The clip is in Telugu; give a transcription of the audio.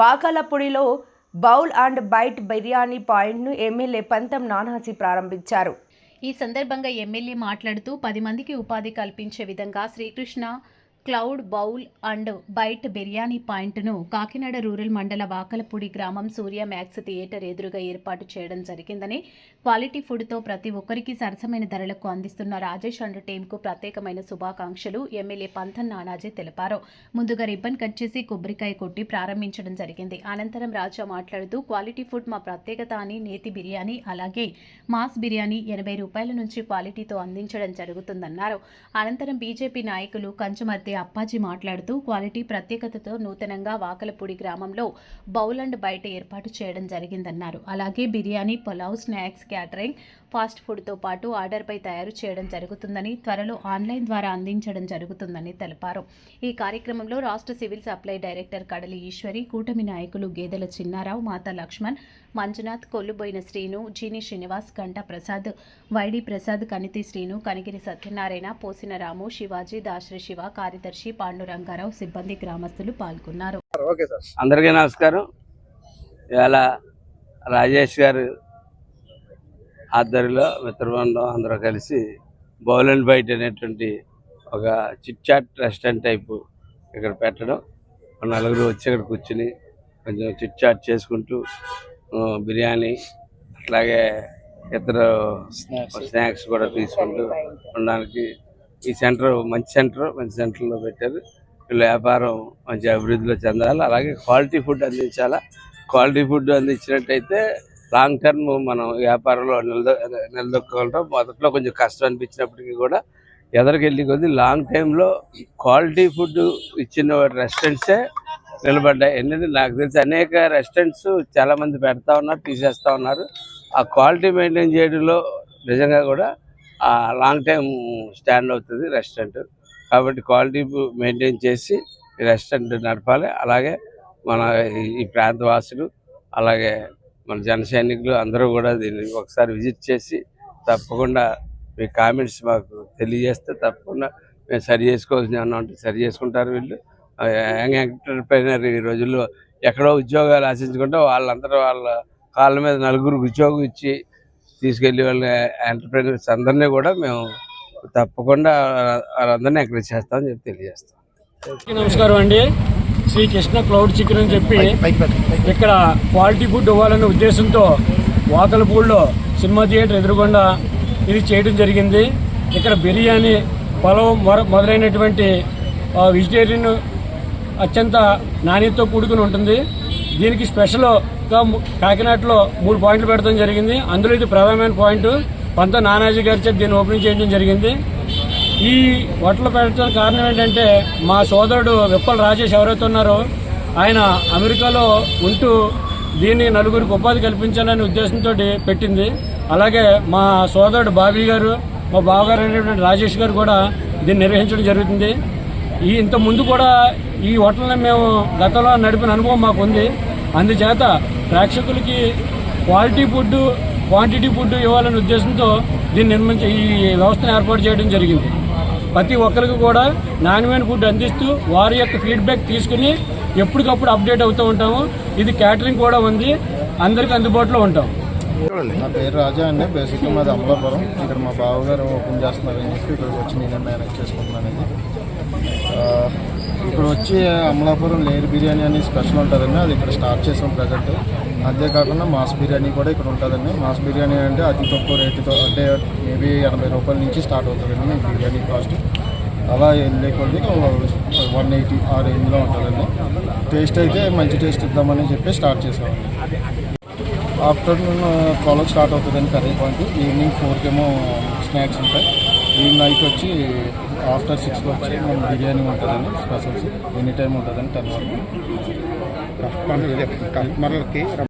వాకలపూడిలో బౌల్ అండ్ బైట్ బిర్యానీ పాయింట్ను ఎమ్మెల్యే పంతం నానాజీ ప్రారంభించారు. ఈ సందర్భంగా ఎమ్మెల్యే మాట్లాడుతూ పది మందికి ఉపాధి కల్పించే విధంగా Srikrishna cloud bowl and bite biryani పాయింట్ను కాకినాడ రూరల్ మండల వాకలపూడి గ్రామం సూర్య మ్యాక్స్ థియేటర్ ఎదురుగా ఏర్పాటు చేయడం జరిగిందని క్వాలిటీ ఫుడ్తో ప్రతి ఒక్కరికి సరసమైన ధరలకు అందిస్తున్న రాజేష్ అండ్ టీంకు ప్రత్యేకమైన శుభాకాంక్షలు. ఎమ్మెల్యే పంథన్ నానాజీ తెలిపారు. ముందుగా రిబ్బన్ కట్ చేసి కొబ్బరికాయ కొట్టి ప్రారంభించడం జరిగింది. అనంతరం రాజా మాట్లాడుతూ క్వాలిటీ ఫుడ్ మా ప్రత్యేకత అని నేతి బిర్యానీ అలాగే మాస్ బిర్యానీ ఎనభై రూపాయల నుంచి క్వాలిటీతో అందించడం జరుగుతుందన్నారు. అనంతరం బీజేపీ నాయకులు కంచుమర్తి అప్పాజీ మాట్లాడుతూ క్వాలిటీ ప్రత్యేకతతో నూతనంగా వాకలపూడి గ్రామంలో బౌల్ అండ్ బయట ఏర్పాటు చేయడం జరిగిందన్నారు. అలాగే biryani pulao snacks catering fast ఫుడ్తో పాటు ఆర్డర్పై తయారు చేయడం జరుగుతుందని త్వరలో ఆన్లైన్ ద్వారా అందించడం జరుగుతుందని తెలిపారు. ఈ కార్యక్రమంలో రాష్ట్ర సివిల్ సప్లై డైరెక్టర్ కడలి ఈశ్వరి కూటమి నాయకులు గేదెల చిన్నారావు మాతా లక్ష్మణ్ మంజునాథ్ కొల్లుబోయిన శ్రీను జీని శ్రీనివాస్ గంటా ప్రసాద్ వైడి ప్రసాద్ కనితి శ్రీను కనిగిరి సత్యనారాయణ పోసిన రాము శివాజీ దాశ్రీ శివ కార్యదర్శి పాండురంగారావు సిబ్బంది గ్రామస్తులు పాల్గొన్నారు. అందరికీ నమస్కారం. ఇవాళ రాజేష్ గారు ఆధ్వర్యంలో మిత్రబృందం అందరూ కలిసి బౌల్ అండ్ బైట్ అనేటువంటి ఒక చిట్ చాట్ రెస్టారెంట్ టైపు ఇక్కడ పెట్టడం. నలుగురు వచ్చి ఇక్కడ కూర్చుని కొంచెం చిట్ చాట్ చేసుకుంటూ బిర్యానీ అట్లాగే ఇతర స్నాక్స్. కూడా తీసుకుంటూ ఉండడానికి ఈ సెంటర్ మంచి సెంటర్ మంచి సెంటర్లో పెట్టారు. వీళ్ళ వ్యాపారం మంచి అభివృద్ధిలో చెందాలి. అలాగే క్వాలిటీ ఫుడ్ అందించాలా. క్వాలిటీ ఫుడ్ అందించినట్టయితే లాంగ్ టర్మ్ మనం వ్యాపారంలో నిలదొ నిలదొక్కగలటం మొదట్లో కొంచెం కష్టం అనిపించినప్పటికీ కూడా ఎదరికెళ్ళి కొద్ది లాంగ్ టైంలో క్వాలిటీ ఫుడ్ ఇచ్చిన రెస్టారెంట్సే నిలబడ్డాయి. ఎందుకంటే నాకు తెలిసి అనేక రెస్టారెంట్స్ చాలామంది పెడతా ఉన్నారు తీసేస్తా ఉన్నారు. ఆ క్వాలిటీ మెయింటైన్ చేయడంలో నిజంగా కూడా ఆ లాంగ్ టైం స్టాండ్ అవుతుంది రెస్టారెంట్ కాబట్టి క్వాలిటీ మెయింటైన్ చేసి రెస్టారెంట్ నడపాలి. అలాగే మన ఈ- ఈ ప్రాంత వాసులు అలాగే మన జన సైనికులు అందరూ కూడా దీన్ని ఒకసారి విజిట్ చేసి తప్పకుండా మీ కామెంట్స్ మాకు తెలియజేస్తే తప్పకుండా మేము సరి చేసుకోవాల్సిన ఏమన్నా ఉంటే సరి చేసుకుంటారు వీళ్ళు. యంగ్ ఎంటర్ప్రైనర్ ఈ రోజుల్లో ఎక్కడో ఉద్యోగాలు ఆశించుకుంటే వాళ్ళందరూ వాళ్ళ కాళ్ళ మీద నలుగురికి ఉద్యోగం ఇచ్చి తీసుకెళ్ళి వాళ్ళ ఎంటర్ప్రైనర్స్ అందరినీ కూడా మేము తప్పకుండా వాళ్ళందరినీ ఎంకరేజ్ చేస్తామని చెప్పి తెలియజేస్తాం. నమస్కారం అండి. శ్రీ కృష్ణ క్లౌడ్ చికెన్ అని చెప్పి ఇక్కడ క్వాలిటీ ఫుడ్ ఇవ్వాలనే ఉద్దేశంతో వాకలపూడిలో సినిమా థియేటర్ ఎదురుగుండా ఇది చేయడం జరిగింది. ఇక్కడ బిర్యానీ పొలం మొర మొదలైనటువంటి వెజిటేరియన్ అత్యంత నాణ్యతతో కూడుకుని ఉంటుంది. దీనికి స్పెషల్గా కాకినాడలో మూడు పాయింట్లు పెడతాం జరిగింది. అందులో ఇది ప్రధానమైన పాయింట్. పంత నానాజీ గారి చేత దీన్ని ఓపెనింగ్ చేయడం జరిగింది. ఈ హోటల్ పెట్టడానికి కారణం ఏంటంటే మా సోదరుడు విప్పల రాజేష్ ఎవరైతే ఉన్నారో ఆయన అమెరికాలో ఉంటూ దీన్ని నలుగురికి ఉపాధి కల్పించాలనే ఉద్దేశంతో పెట్టింది. అలాగే మా సోదరుడు బాబీ గారు మా బావగారు అనేటువంటి రాజేష్ గారు కూడా దీన్ని నిర్వహించడం జరుగుతుంది. ఈ ఇంత ముందు కూడా ఈ హోటల్ని మేము గతంలో నడిపిన అనుభవం మాకు ఉంది. అందుచేత ప్రేక్షకులకి క్వాలిటీ ఫుడ్ క్వాంటిటీ ఫుడ్ ఇవ్వాలనే ఉద్దేశంతో దీన్ని నిర్మించి ఈ వ్యవస్థను ఏర్పాటు చేయడం జరిగింది. ప్రతి ఒక్కరికి కూడా నాణ్యమైన ఫుడ్ అందిస్తూ వారి యొక్క ఫీడ్బ్యాక్ తీసుకుని ఎప్పటికప్పుడు అప్డేట్ అవుతూ ఉంటాము. ఇది క్యాటరింగ్ కూడా ఉంది. అందరికీ అందుబాటులో ఉంటాం. నా పేరు రాజా అండి. బేసిక్గా మాది అమలాపురం. ఇక్కడ మా బావగారు ఓపెన్ చేస్తున్నారని చెప్పి ఇక్కడికి వచ్చి నేనే మేనేజ్ చేసుకుంటున్నాను వచ్చి అమలాపురం లేయర్ బిర్యానీ అని స్పెషల్ ఉంటుందండి. అది ఇక్కడ స్టార్ట్ చేసాం ప్రజెంట్. అంతేకాకుండా మాస్ బిర్యానీ కూడా ఇక్కడ ఉంటుందండి. మాస్ బిర్యానీ అంటే అతి తక్కువ రేటుతో అంటే మేబీ ఎనభై రూపాయల నుంచి స్టార్ట్ అవుతుందండి బిర్యానీ కాస్ట్. అలా వెళ్ళే కొద్ది వన్ ఎయిటీ ఆ రేంజ్లో ఉంటుందండి. టేస్ట్ అయితే మంచి టేస్ట్ ఇద్దామని చెప్పి స్టార్ట్ చేసామండి ఆఫ్టర్నూన్ ట్వెల్వ్ స్టార్ట్ అవుతుందండి కర్రీ పాయింట్. ఈవినింగ్ ఫోర్కేమో స్నాక్స్ ఉంటాయి. ఈ నైట్ వచ్చి ఆఫ్టర్ సిక్స్ వచ్చి మనం బిర్యానీ ఉంటుందండి స్పెషల్స్. ఎనీ టైం ఉంటుందండి టెన్ వరకు కస్టమర్లకి